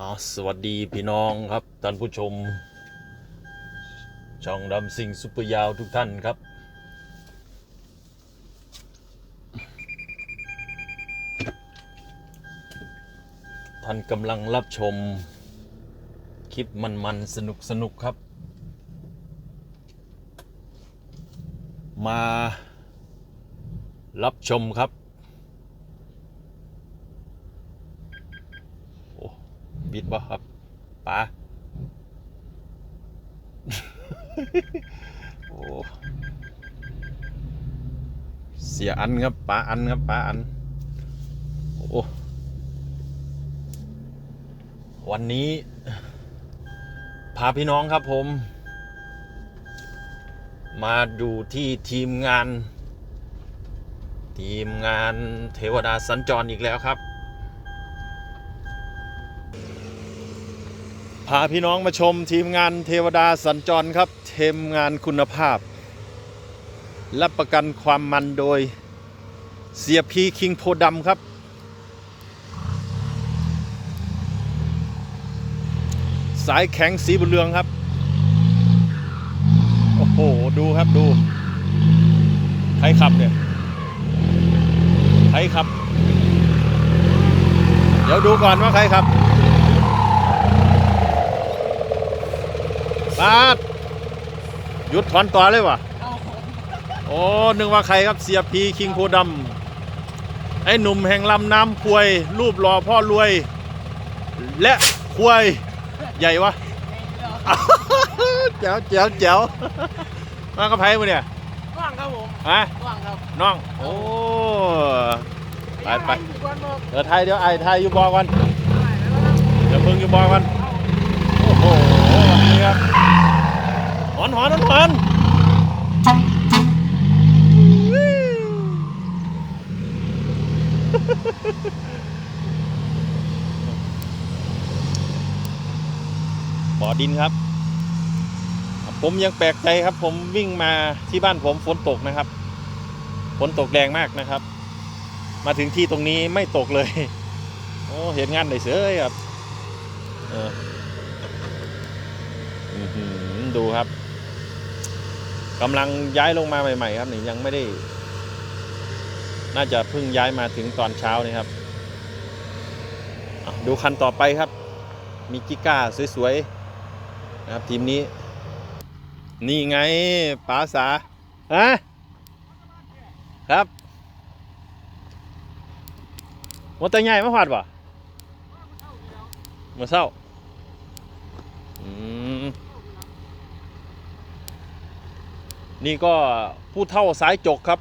อ๋อสวัสดีพี่น้องครับท่านผู้ชม ช่องดำสิงซุปเปอร์ยาวทุกท่านครับ ท่านกำลังรับชม คลิปมันๆ สนุกสนุกๆครับ มารับชมครับ โอ้ บิดบ่ครับป๋าโอ้เสียอันครับป๋าอันครับป๋าอัน โอ้วันนี้ พาพี่น้องครับผม มาดูที่ทีมงาน ทีมงานเทวดาสัญจรอีกแล้วครับ พาพี่น้องมาชมทีมงานเทวดาสัญจรครับทีมงานคุณภาพ รับประกันความมันโดยเสียพีคิงโพดำครับ สายแข็งสีบุญเรืองครับ โอ้โห ดูครับดู ใครขับเนี่ย ใครขับ เดี๋ยวดูก่อนว่าใครขับ ปาดหยุดถอนต่อเลยวะโอ้นึกว่าใครครับเสียพีคิงโพดำไอ้หนุ่มแห่งลำน้ำพวย รูปหล่อพ่อรวย และควยใหญ่วะแจ๋วแจ๋วแจ๋วมากระไพ่มาเนี่ยว่างครับผมฮะว่างครับน้อง โอ้ไปไปอยู่ก่อนบอกเดี๋ยวไทยเดี๋ยวไอ้ไทยอยู่บอกกันได้แล้วนะครับเดี๋ยวเพิ่งอยู่บอกกัน โอ้โหวันนี้ครับห อนหอนหอนบ่อดินครับ ผมยังแปลกใจครับ ผมวิ่งมาที่บ้านผมฝนตกนะครับ ฝนตกแรงมากนะครับ มาถึงที่ตรงนี้ไม่ตกเลย โอ้เห็นงานได้เสยครับเสื้อหือดูครับ กำลังย้ายลงมาใหม่ ๆ ครับนี่ยังไม่ได้ น่าจะเพิ่งย้ายมาถึงตอนเช้านี่ครับดูคันต่อไปครับ มีกิก้าสวยๆนะครับทีมนี้ นี่ไงป๋าสาฮะครับมอเตอร์ใหญ่มาหอดป่ะมาเศร้าอืม นี่ก็ผู้เท่าสายจกครับ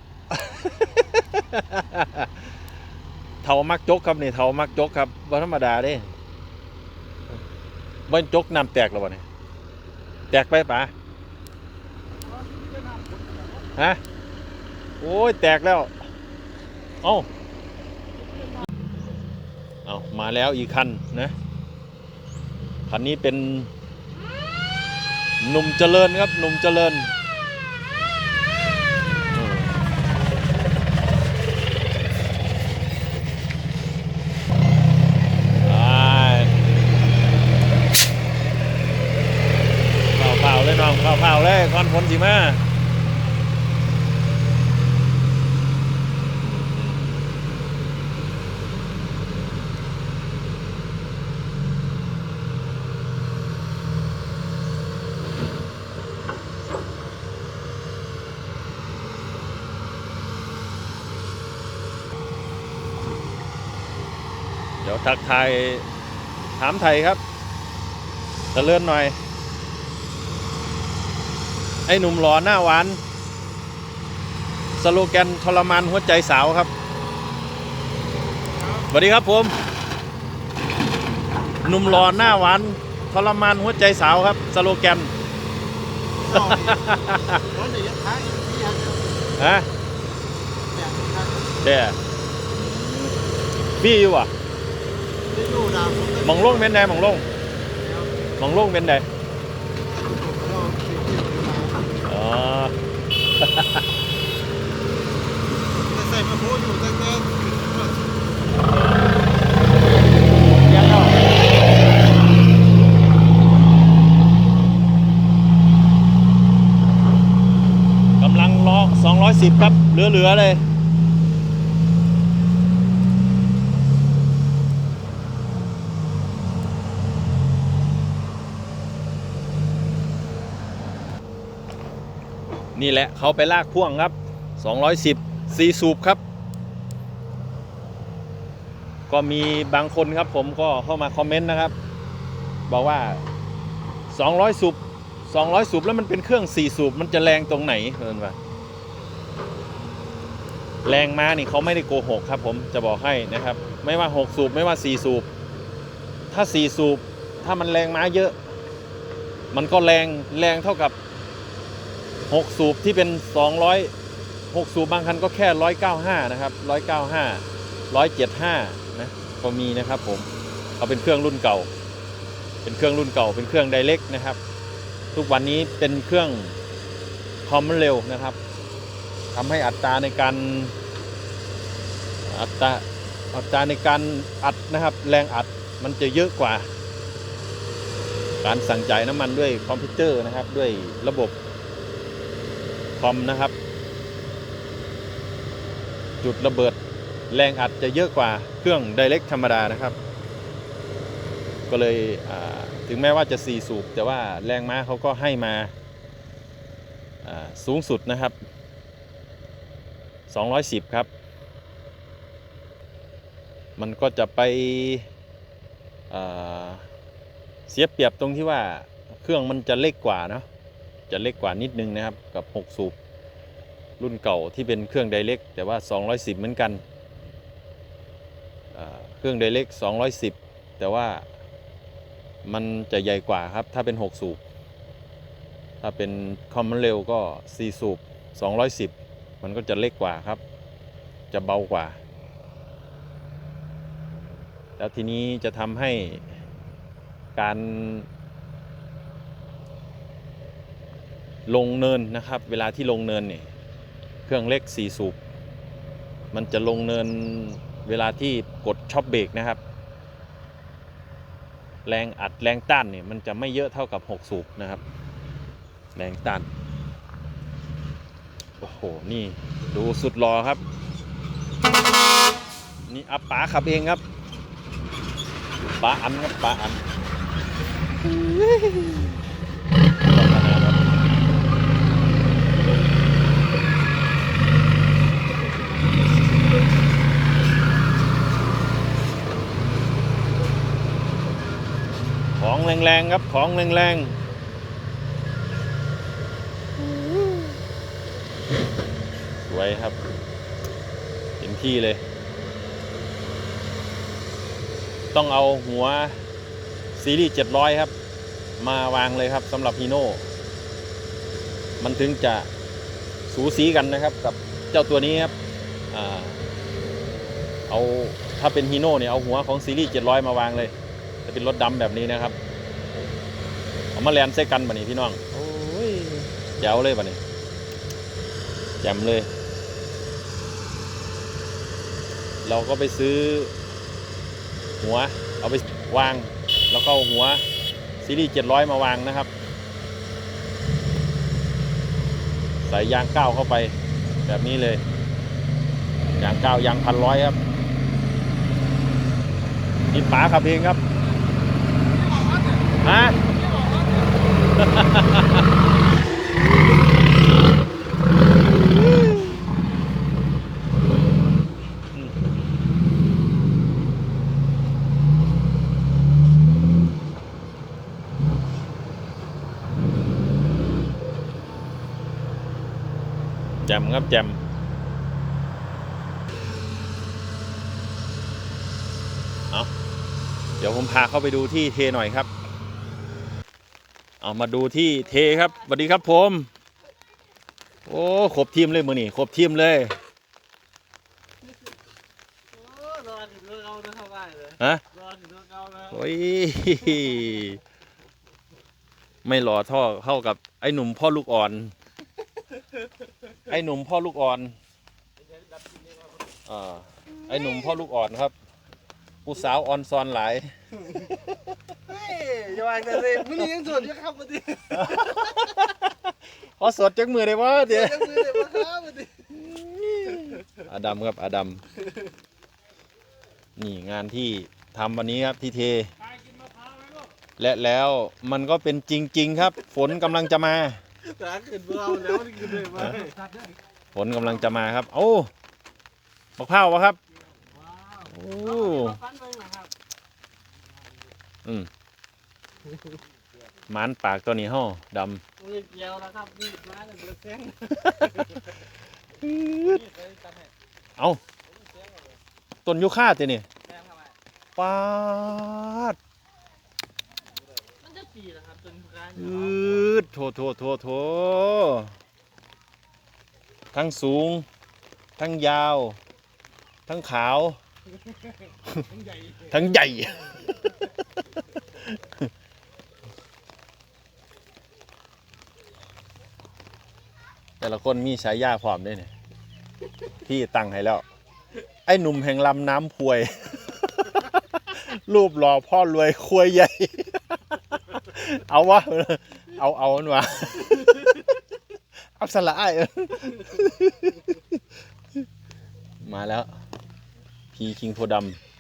เท่ามักจกครับนี่เท่ามักจกครับว่าธรรมดาเด้บ้นจกน้ำแตกแล้ววะเนี่ยแตกไปปะฮะ โอ้ย แตกแล้ว เอ้า เอามาแล้วอีกคันนะ คันนี้เป็นหนุ่มเจริญครับหนุ่มเจริญอืมไปเผาๆ เผาเลยคอนผลสิมาเดี๋ยวทักทายถามไทยครับจะเลื่อนหน่อย ไอ้หนุ่มหล่อหน้าหวาน สโลแกนทรมานหัวใจสาวครับสวัสดีครับผมหนุ่มหล่อหน้าหวานทรมานหัวใจสาวครับ สโลแกนร้อนเดี๋ยวท้ายที่ยังฮะเนี่ยครับเด้พี่อยู่วะได้ดูดาวมองลงเป็นไดมองลงมองลงเป็นได ใำลังแต่กำลังล้อ210 ครับ เหลือ ๆ เลย นี่แหละเขาไปลากพ่วงครับ 210ซีสูบครับ ก็มีบางคนครับผมก็เข้ามาคอมเมนต์นะครับ บอกว่า 200สูบ200 สูบแล้วมันเป็นเครื่อง 4 สูบมันจะแรงตรงไหนเพิ่นว่าแรงมานี่เขาไม่ได้โกหกครับ ผมจะบอกให้นะครับ ไม่ว่า 6 สูบไม่ว่า 4 สูบ ถ้า 4 สูบ ถ้ามันแรงม้าเยอะ มันก็แรงแรงเท่ากับ 6 สูบที่เป็น 200 6 สูบบางคันก็แค่ 195 นะครับ 195 175 นะก็มีนะครับผมเขาเป็นเครื่องรุ่นเก่า เป็นเครื่องรุ่นเก่า เป็นเครื่องไดเ c กนะครับ ทุกวันนี้เป็นเครื่องคอมมันเร็วนะครับทำให้อัตราในการอัตราอัตราในการอัดนะครับ แรงอัดมันจะเยอะกว่า การสั่งจ่ายน้ำมันด้วยคอมพิวเตอร์นะครับ ด้วยระบบ คอมนะครับ จุดระเบิดแรงอัดจะเยอะกว่าเครื่องไดเ c กธรรมดานะครับ ก็เลยถึงแม้ว่าจะ4สูบแต่ว่าแรงม้าเขาก็ให้มาสูงสุดนะครับ 210 ครับ มันก็จะไปเสียเปรียบตรงที่ว่าเครื่องมันจะเล็กกว่าเนาะ จะเล็กกว่านิดนึงนะครับกับ 6 สูบรุ่นเก่าที่เป็นเครื่องไดเ c กแต่ว่า 210 เหมือนกัน เครื่องไดเ c ก210 แต่ว่ามันจะใหญ่กว่าครับ ถ้าเป็น 6 สูบ ถ้าเป็นคอมมอนเร็วก็ 4 สูบ 210 มันก็จะเล็กกว่าครับ จะเบากว่า แล้วทีนี้จะทำให้การ ลงเนินนะครับ เวลาที่ลงเนินเนี่ยเครื่องเล็ก4สูบมันจะลงเนินเวลาที่กดช็อปเบรกนะครับ แรงอัดแรงต้านเนี่ยมันจะไม่เยอะเท่ากับ 6 สูบนะครับ แรงต้าน โอ้โห นี่ดูสุดรอครับ นี่อาป๋าขับเองครับป๋าอันครับป๋าอันขนาดครับ ของ แรงๆครับของแรงๆสวยครับเต็มที่เลย ต้องเอาหัวซีรีส์700 ครับ มาวางเลยครับสำหรับฮีโน่ มันถึงจะสูสีกันนะครับ กับเจ้าตัวนี้ครับอเอาถ้าเป็นฮีโน่เนี่ยเอาหัวของซีรีส์700 มาวางเลย จะเป็นรถดำแบบนี้นะครับ เอามาแลนใส่กันบ่นี้พี่น้องโอ้ยแจ๋วเลยบ่นี้แจ่มเลย เราก็ไปซื้อ หัว เอาไปวาง แล้วก็เอาหัวซีรีส์700 มาวางนะครับ ใส่ยางก้าวเข้าไปแบบนี้เลย ยางก้าวยางพันร้อยครับนี่ป๋าขับเองครับฮะแจมครับจมเอาเดี๋ยวผมพาเข้าไปดูที่เทหน่อยครับ เอามาดูที่เทครับสวัสดีครับผม โอ้ครบทีมเลยมือนี่ครบทีมเลยรอถืองเอาเท่าไหร่เลยฮะรอถืองเอาแล้วโอ้ยไม่หล่อท่าเท่ากับไอ้หนุ่มพ่อลูกอ่อน ไอ้หนุ่มพ่อลูกอ่อนอ่าไอ้หนุ่มพ่อลูกอ่อนครับ ผู้สาวออนซอนหลาย วางแต่เลยมึงนี่ยังสวดอยู่ครับมาดิขอสดจักมือได้วะเดี๋ยวยังมือเลยมาครับมาดิดัมครับอาดัมนี่งานที่ทำวันนี้ครับที่เท และแล้วมันก็เป็นจริง ๆ ครับ ฝนกำลังจะมา ตาขึ้นเราแล้วมันขึ้นเลยไหมฝนกำลังจะมาครับ โอ้มะพร้าววะครับ โอ้ฟันไปนะครับอืม หมานปากตัวนี้ห่อดมีเกี่ยวแล้วครับมีมาเลยเดือดแซงำเอาต้นยูคาตัวนี่ปาดมันจะปีแล้วครับจนการอืดโถโถโถโถทั้งสูง ทั้งยาว ทั้งขาวใหญ่ทั้งใหญ่ แต่ละคนมีฉายาความด้วยเนี่ยพี่ตั้งให้แล้ว ไอ้หนุ่มแห่งลำน้ำพวย รูปหล่อพ่อรวยควยใหญ่ เอาวะเอาเอามันวะเอาสละไอ้มาแล้ว พีคิงโพดำ